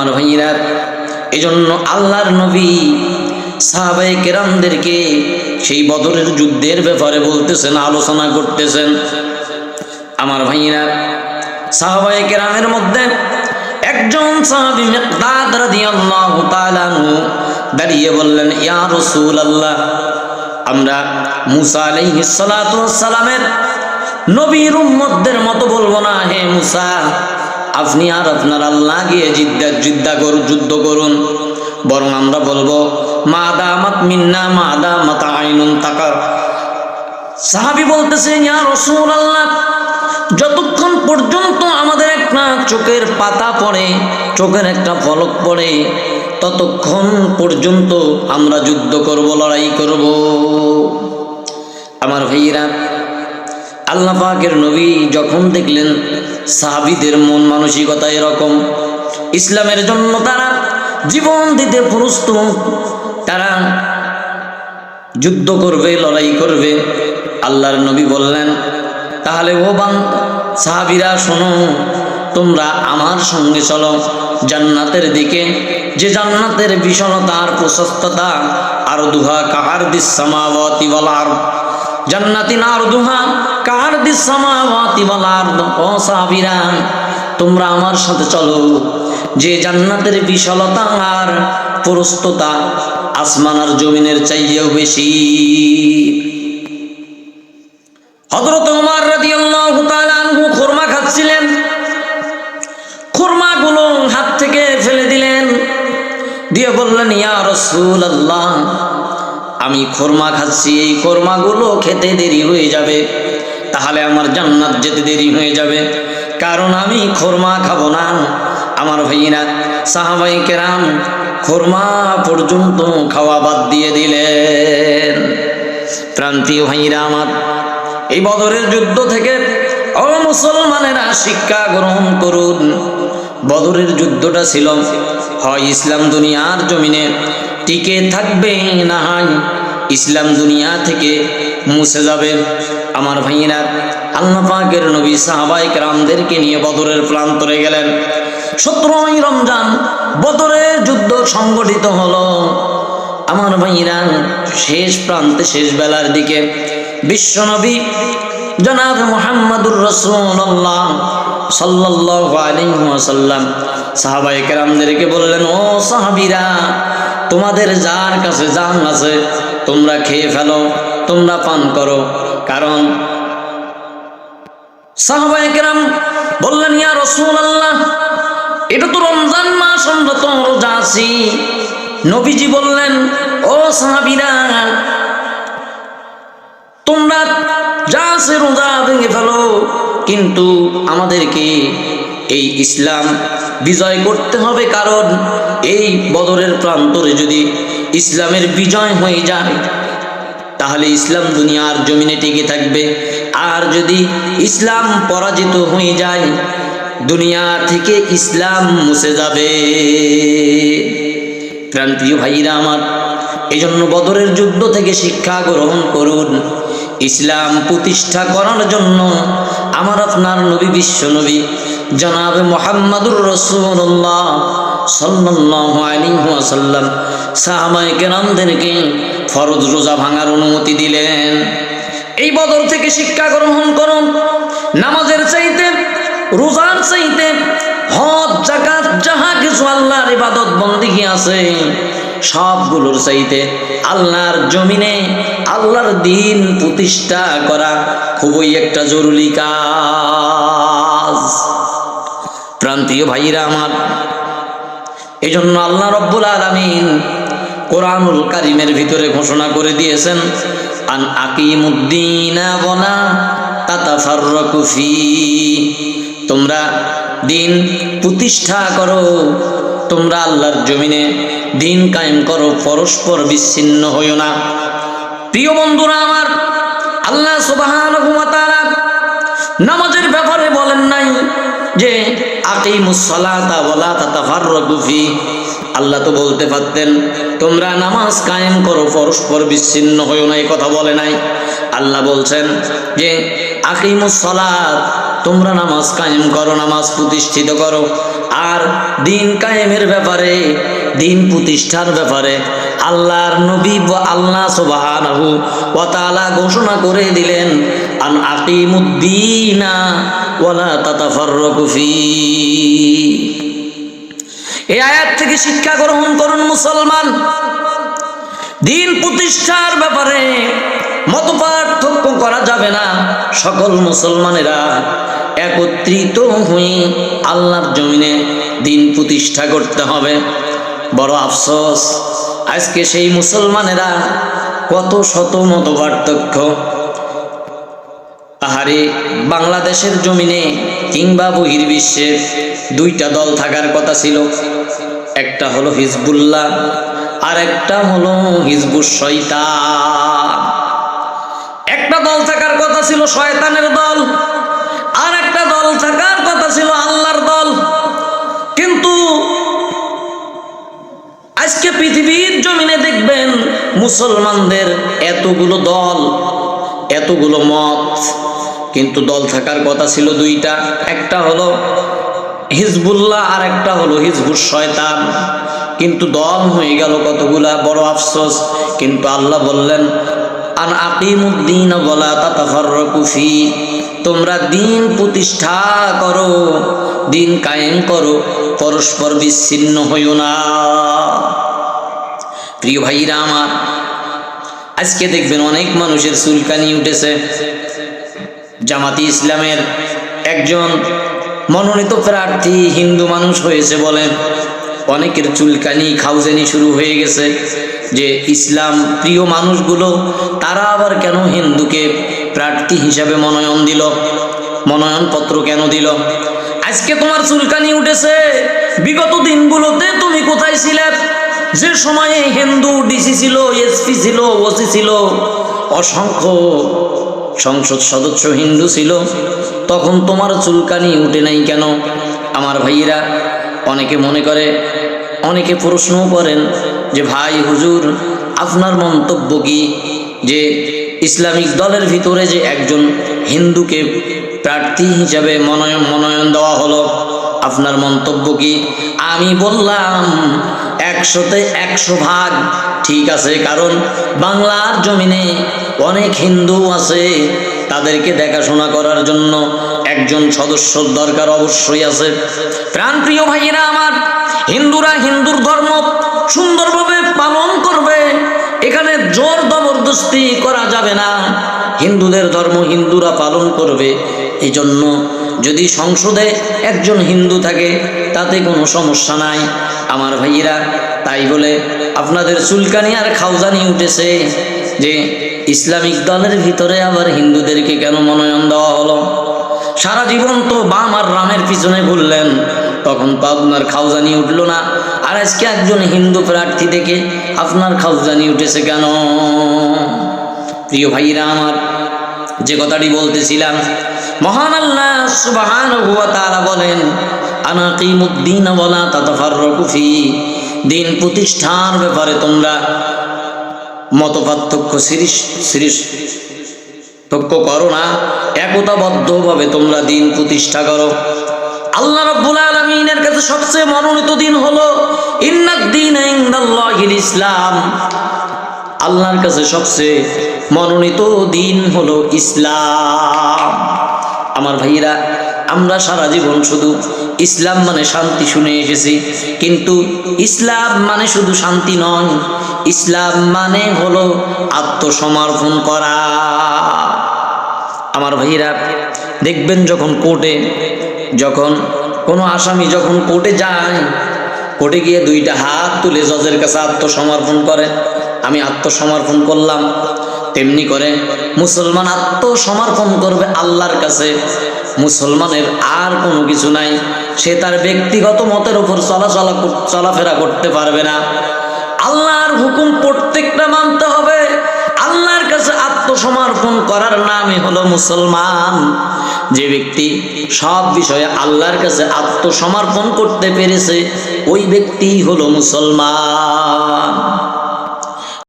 আমার ভাইরা এজন্য আল্লাহর নবী সাহাবাই কেরামদেরকে সেই বদরের যুদ্ধের ব্যাপারে বলতেছেন, আলোচনা করতেছেন। আমার ভাইরা সাহাবাই কেরামের মধ্যে একজন সাহাবী মিকদাদ রাদিয়াল্লাহু তাআলা দাঁড়িয়ে বললেন, ইয়া রাসূলুল্লাহ, আমরা মুসা আলাইহিস সালাতু সালামের নবীর উম্মতদের মতো বলব না, হে মুসা আপনি আর আপনার আল্লাহ গিয়ে জিদ্দা যুদ্ধা করুন যুদ্ধ করুন। বরং আমরা বলব, মা দামাত মিন্না, মা দামাত আইনুন তাকার সাহাবি বলতেছে, ইয়া রাসূলুল্লাহ, যতক্ষণ পর্যন্ত আমাদের একটা চোখের পাতা পড়ে, চোখের একটা ফলক পড়ে, ততক্ষণ পর্যন্ত আমরা যুদ্ধ করব, লড়াই করব। আমার ভাইয়েরা আল্লাহ পাকের নবী যখন দেখলেন, সাহাবিদের মন মানসিকতা এরকম। ইসলামের জন্য তারা জীবন দিতে প্রস্তুত। তারা যুদ্ধ করবে, লড়াই করবে। আল্লাহর নবী বললেন, তাহলে ও বান, সাহাবিরা শোনো, তোমরা আমার সঙ্গে চলো। জান্নাতের দিকে, যে জান্নাতের বিশালতা আর প্রশস্ততা, আর দুহা কাহার বলার জান্নাতি নার দুহা কাহার দিসামাওয়াতি বলার ও সাহাবিরা, তোমরা আমার সাথে চলো। যে জান্নাতের বিশালতা আর প্রস্ততা আসমান আর জমিনের চাইয়েও বেশি। হযরত ওমর রাদিয়াল্লাহু তাআলা আনহু খুরমা খাচ্ছিলেন। খুরমাগুলো হাত থেকে ফেলে দিলেন। দিয়ে বললেন, ইয়া রাসূলুল্লাহ, আমি খুরমা খাচ্ছি। এই খুরমাগুলো খেতে দেরি হয়ে যাবে। তাহলে আমার জান্নাত যেতে দেরি হয়ে যাবে। কারণ আমি খুরমা খাব না। আমার ভাইরা সাহাবাই কেরাম খোরমা পর্যন্ত খাওয়া বাদ দিয়ে দিলেন। প্রান্তীয় ভাইরা আমার, এই বদরের যুদ্ধ থেকে, ও মুসলমানেরা শিক্ষা গ্রহণ করুন। বদরের যুদ্ধটা ছিল, হয় ইসলাম দুনিয়ার জমিনে টিকে থাকবে না ইসলাম দুনিয়া থেকে মুছে যাবে। আমার ভাইয়েরা, আল্লাহ পাকের নবী সাহাবাই রামদেরকে নিয়ে বদরের প্রান্তরে গেলেন। সতেরোই রমজান বদরের যুদ্ধ সংগঠিত হলো। আমার ভাইয়েরা, শেষ প্রান্তে শেষ বেলার দিকে বিশ্বনবী জনাব মোহাম্মদুর রসুল্লাহ সাল্লাল্লাহু আলাইহি ওয়াসাল্লাম সাহাবাই কেরামদেরকে বললেন, ও সাহাবীরা, তোমাদের যার কাছে জান আছে, তোমরা খেয়ে ফেলো। তোমরা পান করো। কারণ বললেন, ইয়া রাসূলুল্লাহ, এটা তো রমজান মাস, আমরা তো রোজা আছি। নবীজি বললেন, ও সাহাবিরা, তোমরা যা আছে রোজা ভেঙে ফেলো, কিন্তু আমাদেরকে এই ইসলাম বিজয় করতে হবে। কারণ এই বদরের প্রান্তরে যদি ইসলামের বিজয় হয়ে যায় তাহলে ইসলাম দুনিয়ার জমিনে টিকে থাকবে। আর যদি ইসলাম পরাজিত হয়ে যায়, দুনিয়া থেকে ইসলাম মুছে যাবে। প্রান্তীয় ভাইরা আমার এই জন্য বদরের যুদ্ধ থেকে শিক্ষা গ্রহণ করুন। ইসলাম প্রতিষ্ঠা করার জন্য আমার আপনার নবী, বিশ্ব নবী, জনাব মোহাম্মদুর রসুল্লাহ সাল্লাহ আলিহাসাল্লাম সাহাবাই কেরামদেরকে ফরজ রোজা ভাঙার অনুমতি দিলেন। এই বদর থেকে শিক্ষা গ্রহণ করুন। নামাজের চাইতে, রোজার চাইতে হজ জাকাত যাহা কিছু আল্লাহর ইবাদত বন্দিগি আছে, সবগুলোর চাইতে আল্লাহর জমিনে আল্লাহর দিন প্রতিষ্ঠা করা খুবই একটা জরুরি কাজ। প্রান্তীয় ভাইরা আমার এই জন্য আল্লাহ রব্বুল আলমিন কোরআনুল কারিমের ভিতরে ঘোষণা করে দিয়েছেন, আন আকিমুদ্দিন বনা তাতাফাররাকু ফি। তোমরা দিন প্রতিষ্ঠা করো, তোমরা আল্লাহর জমিনে দিন কায়েম করো, পরস্পর বিচ্ছিন্ন হইও না। প্রিয় বন্ধুরা আমার, আল্লাহ তাআলা নামাজের ব্যাপারে বলেন নাই যে, আকিমুস সালাতা ওয়ালা তাতাফাররাকু ফি। আল্লাহ তো বলতে পারতেন, তোমরা নামাজ কায়েম করো, পরস্পর বিচ্ছিন্ন হয়েও না। কথা বলে নাই। আল্লাহ বলছেন যে, আকিমুস সালাত, তোমরা নামাজ কায়েম করো, নামাজ প্রতিষ্ঠিত করো। আর দিন কায়েমের ব্যাপারে, দিন প্রতিষ্ঠার ব্যাপারে আল্লাহর নবী আল্লাহ সুবহানাহু ওয়া ঘোষণা করে দিলেন, আন আকিমুদ্দিনা ওয়ালা তাতাফাররাকু ফি এই আয়াত থেকে শিক্ষা গ্রহণ করুন মুসলমান। দিন প্রতিষ্ঠার ব্যাপারে মত পার্থক্য করা যাবে না। সকল মুসলমানেরা একত্রিত হয়ে আল্লাহর জমিনে দিন প্রতিষ্ঠা করতে হবে। বড় আফসোস, আজকে সেই মুসলমানেরা কত শত মত পার্থক্য আহারে বাংলাদেশের জমিনে কিংবা বহির্বিশ্বের দুইটা দল থাকার কথা ছিল। একটা হলো হিজবুল্লাহ আর একটা হলো হিজবুর শয়তান। একটা দল থাকার কথা ছিল শয়তানের দল আর একটা দল থাকার কথা ছিল আল্লাহর দল। কিন্তু আজকে পৃথিবীর জমিনে দেখবেন মুসলমানদের এতগুলো দল, এতগুলো মত কিন্তু দল থাকার কথা ছিল দুইটা। একটা হলো হিজবুল্লাহ আর একটা হলো হিজবুর শয়তান। কিন্তু দল হয়ে গেল কতগুলা বড় আফসোস। কিন্তু আল্লাহ বললেন, আন আকিমুদ্দিন বলা তাতাফাররাকু ফি। তোমরা দিন প্রতিষ্ঠা করো, দিন কায়েম করো, পরস্পর বিচ্ছিন্ন হইও না। প্রিয় ভাইরা আমার, আজকে দেখবেন অনেক মানুষের চুলকানি উঠেছে। জামাতি ইসলামের একজন মনোনীত প্রার্থী হিন্দু মানুষ হয়েছে বলেন অনেকের চুলকানি, খাউজানি শুরু হয়ে গেছে যে ইসলাম প্রিয় মানুষগুলো, তারা আবার কেন হিন্দুকে প্রার্থী হিসাবে মনোনয়ন দিল? মনোনয়নপত্র কেন দিল? আজকে তোমার চুলকানি উঠেছে। বিগত দিনগুলোতে তুমি কোথায় ছিলে? যে সময়ে হিন্দু ডিসি ছিল, এসপি ছিল, ওসি ছিল, অসংখ্য সংসদ সদস্য হিন্দু ছিল, তখন তোমার চুলকানি উঠে নাই কেন? আমার ভাইয়েরা অনেকে মনে করে, অনেকে প্রশ্নও করেন যে, ভাই হুজুর, আপনার মন্তব্য কি? যে ইসলামিক দলের ভিতরে যে একজন হিন্দুকে প্রার্থী হিসাবে মনোনয়ন মনোনয়ন দেওয়া হলো, আপনার মন্তব্য কি? আমি বললাম একশোতে একশো ভাগ। ঠিক আছে, কারণ বাংলার জমিনে অনেক হিন্দু আছে, তাদেরকে দেখাশোনা করার জন্য একজন সদস্যর দরকার অবশ্যই আছে। প্রাণপ্রিয় ভাইয়েরা আমার, হিন্দুরা হিন্দুর ধর্ম সুন্দরভাবে পালন করবে, এখানে জোর জবরদস্তি করা যাবে না। হিন্দুদের ধর্ম হিন্দুরা পালন করবে এই জন্য যদি সংসদে একজন হিন্দু থাকে, তাতে কোনো সমস্যা নাই। আমার ভাইয়েরা, তাই বলে আপনাদের চুলকানি আর খাউজানি উঠেছে যে ইসলামিক দলের ভিতরে আবার হিন্দুদেরকে কেন মনোনয়ন দেওয়া হলো? সারা জীবন তো বাম আর রামের পিছনে ঘুরলেন, তখন তো আপনার খাউজানি উঠল না। আর আজকে একজন হিন্দু প্রার্থী থেকে আপনার খাউজানি উঠেছে কেন? প্রিয় ভাইরা আমার, যে কথাটি বলতেছিলাম, মহান আল্লাহ সুবহানাহু ওয়া তাআলা বলেন আনাকিমুদ্দিন ওয়ালা তাতাফাররাকু ফি দিন প্রতিষ্ঠার ব্যাপারে তোমরা মতপার্থক্য সিরিস সিরিস তক্য করো না, একতাবদ্ধভাবে তোমরা দিন প্রতিষ্ঠা করো। আল্লাহ রাব্বুল আলামিনের কাছে সবচেয়ে মনোনীত দিন হলো ইন্নাদ দিন ইনদাল্লাহিল ইসলাম আল্লাহর কাছে সবচেয়ে মনোনীত দিন হলো ইসলাম। আমার ভাইয়েরা, আমরা সারা জীবন শুধু ইসলাম মানে শান্তি শুনে এসেছি, কিন্তু ইসলাম মানে শুধু শান্তি নয়, ইসলাম মানে হলো আত্মসমর্পণ করা। আমার ভাইয়েরা, দেখবেন যখন কোর্টে, যখন কোনো আসামি যখন কোর্টে যায়, কোর্টে গিয়ে দুইটা হাত তুলে জজের কাছে আত্মসমর্পণ করে। আমি আত্মসমর্পণ করলাম। তেমনি করে মুসলমান আত্মসমর্পণ করবে আল্লাহর কাছে। মুসলমানের আর কোনো কিছু নাই। সে তার ব্যক্তিগত মতের উপর চলাচলা চলাফেরা করতে পারবে না। আল্লাহর হুকুম প্রত্যেকটা মানতে হবে। আল্লাহর কাছে আত্মসমর্পণ করার নামই হলো মুসলমান। যে ব্যক্তি সব বিষয়ে আল্লাহর কাছে আত্মসমর্পণ করতে পেরেছে, ওই ব্যক্তি হলো মুসলমান।